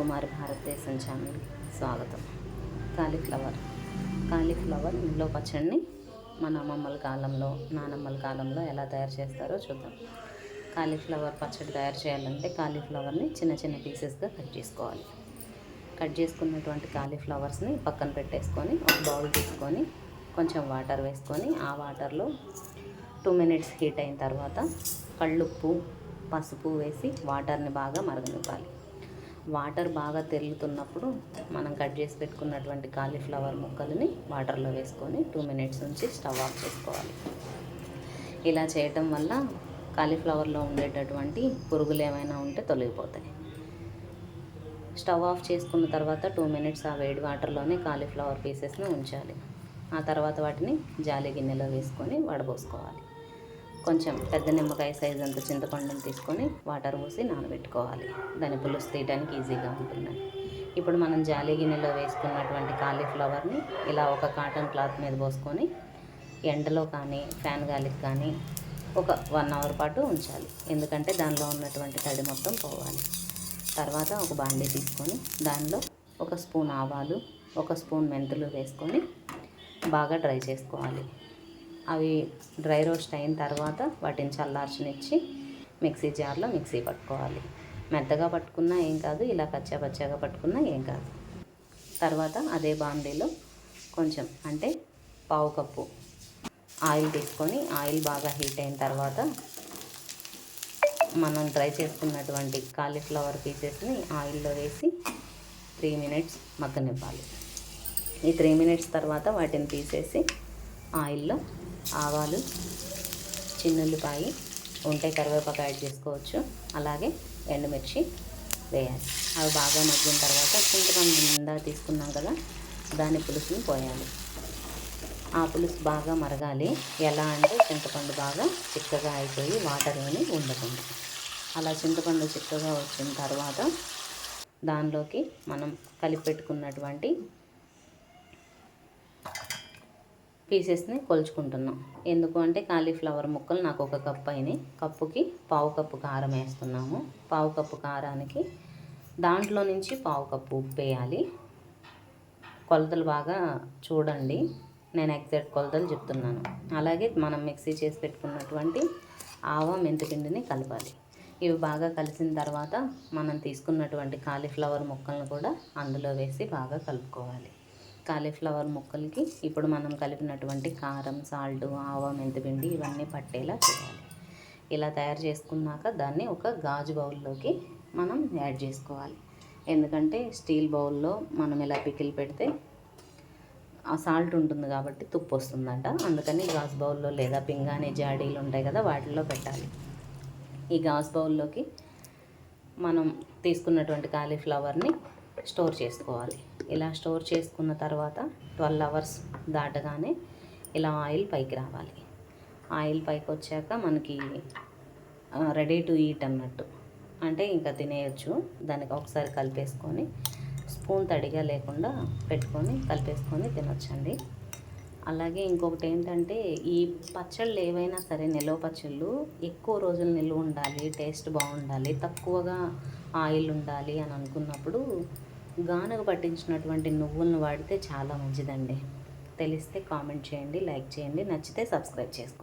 కుమారి భారతదేశం ఛానల్ స్వాగతం. Cauliflower. Cauliflower ఇంట్లో పచ్చడిని మన అమ్మమ్మల కాలంలో నానమ్మల కాలంలో ఎలా తయారు చేస్తారో చూద్దాం. కాలీఫ్లవర్ పచ్చడి తయారు చేయాలంటే కాలీఫ్లవర్ని చిన్న చిన్న పీసెస్గా కట్ చేసుకోవాలి. కట్ చేసుకున్నటువంటి కాలీఫ్లవర్స్ని పక్కన పెట్టేసుకొని ఒక బౌల్ తీసుకొని కొంచెం వాటర్ వేసుకొని ఆ వాటర్లో టూ మినిట్స్ హీట్ అయిన తర్వాత కళ్ళుప్పు పసుపు వేసి వాటర్ని బాగా మరగనివ్వాలి. వాటర్ బాగా తెరులుతున్నప్పుడు మనం కట్ చేసి పెట్టుకున్నటువంటి కాలీఫ్లవర్ ముక్కలని వాటర్లో వేసుకొని టూ మినిట్స్ నుంచి స్టవ్ ఆఫ్ చేసుకోవాలి. ఇలా చేయటం వల్ల కాలీఫ్లవర్లో ఉండేటటువంటి పురుగులు ఏమైనా ఉంటే తొలగిపోతాయి. స్టవ్ ఆఫ్ చేసుకున్న తర్వాత టూ మినిట్స్ ఆ వేడి వాటర్లోనే కాలీఫ్లవర్ పీసెస్ని ఉంచాలి. ఆ తర్వాత వాటిని జాలి గిన్నెలో వేసుకొని వడబోసుకోవాలి. కొంచెం పెద్ద నిమ్మకాయ సైజ్ అంత చింతపండుని తీసుకొని వాటర్ పోసి నానబెట్టుకోవాలి. దాని పులుసు తీయడానికి ఈజీగా ఉంటుంది. ఇప్పుడు మనం జాలి గిన్నెలో వేసుకున్నటువంటి కాలీఫ్లవర్ని ఇలా ఒక కాటన్ క్లాత్ మీద పోసుకొని ఎండలో కానీ ఫ్యాన్ గాలికి కానీ ఒక వన్ అవర్ పాటు ఉంచాలి. ఎందుకంటే దానిలో ఉన్నటువంటి తడి మొత్తం పోవాలి. తర్వాత ఒక బాండీ తీసుకొని దానిలో ఒక స్పూన్ ఆవాలు ఒక స్పూన్ మెంతులు వేసుకొని బాగా డ్రై చేసుకోవాలి. అవి డ్రై రోస్ట్ అయిన తర్వాత వాటిని చల్లార్చనిచ్చి మిక్సీ జార్లో మిక్సీ పట్టుకోవాలి. మెత్తగా పట్టుకున్నా ఏం కాదు ఇలా కచ్చా పచ్చగా పట్టుకున్నా ఏం కాదు. తర్వాత అదే బాండీలో కొంచెం అంటే పావు కప్పు ఆయిల్ తీసుకొని ఆయిల్ బాగా హీట్ అయిన తర్వాత మనం డ్రై చేసుకున్నటువంటి కాలీఫ్లవర్ పీసెస్ని ఆయిల్లో వేసి త్రీ మినిట్స్ మగ్గనివ్వాలి. ఈ త్రీ మినిట్స్ తర్వాత వాటిని తీసేసి ఆయిల్లో ఆవాలు చిన్నుల్లిపాయి ఉంటే కరివేపాకు యాడ్ చేసుకోవచ్చు. అలాగే ఎండుమిర్చి వేయాలి. అవి బాగా మగ్గిన తర్వాత చింతపండు నిండా తీసుకున్నాం కదా దాని పులుసుని పోయాలి. ఆ పులుసు బాగా మరగాలి. ఎలా అంటే చింతపండు బాగా చిక్కగా అయిపోయి వాటర్ ఏమి ఉండకుండా అలా చింతపండు చిక్కగా వచ్చిన తర్వాత దానిలోకి మనం కలిపి పెట్టుకున్నటువంటి పీసెస్ని కొలుచుకుంటున్నాం. ఎందుకు అంటే కాలీఫ్లవర్ ముక్కలు నాకు ఒక కప్పు అయినాయి. కప్పుకి పావు కప్పు కారం వేస్తున్నాము. పావు కప్పు కారానికి దాంట్లో నుంచి పావు కప్పు ఉప్పు వేయాలి. కొలతలు బాగా చూడండి. నేను ఎగ్జాక్ట్ కొలతలు చెప్తున్నాను. అలాగే మనం మిక్సీ చేసి పెట్టుకున్నటువంటి ఆవ మెంతిపిండిని కలపాలి. ఇవి బాగా కలిసిన తర్వాత మనం తీసుకున్నటువంటి కాలీఫ్లవర్ ముక్కలను కూడా అందులో వేసి బాగా కలుపుకోవాలి. కాలీఫ్లవర్ ముక్కలకి ఇప్పుడు మనం కలిపినటువంటి కారం సాల్ట్ ఆవ మెంతిపిండి ఇవన్నీ పట్టేలా చేయాలి. ఇలా తయారు చేసుకున్నాక దాన్ని ఒక గాజు బౌల్లోకి మనం యాడ్ చేసుకోవాలి. ఎందుకంటే స్టీల్ బౌల్లో మనం ఇలా పికిల్ పెడితే ఆ సాల్ట్ ఉంటుంది కాబట్టి తుప్పు వస్తుందంట. అందుకని గాజు బౌల్లో లేదా పింగాణి జాడీలు ఉంటాయి కదా వాటిల్లో పెట్టాలి. ఈ గాజు బౌల్లోకి మనం తీసుకున్నటువంటి కాలీఫ్లవర్ని స్టోర్ చేసుకోవాలి. ఇలా స్టోర్ చేసుకున్న తర్వాత ట్వెల్వ్ అవర్స్ దాటగానే ఇలా ఆయిల్ పైకి రావాలి. ఆయిల్ పైకి వచ్చాక మనకి రెడీ టు ఈట్ అన్నట్టు. అంటే ఇంకా తినేయచ్చు. దానికి ఒకసారి కలిపేసుకొని స్పూన్ తడిగా లేకుండా పెట్టుకొని కలిపేసుకొని తినొచ్చండి. అలాగే ఇంకొకటి ఏంటంటే ఈ పచ్చళ్ళు ఏవైనా సరే నిల్వ పచ్చళ్ళు ఎక్కువ రోజులు నిల్వ ఉండాలి టేస్ట్ బాగుండాలి తక్కువగా ఆయిల్ ఉండాలి అని అనుకున్నప్పుడు గానుగ పట్టించినటువంటి నువ్వులను వాడితే చాలా మంచిదండి. తెలిస్తే కామెంట్ చేయండి లైక్ చేయండి నచ్చితే సబ్స్క్రైబ్ చేసుకోండి.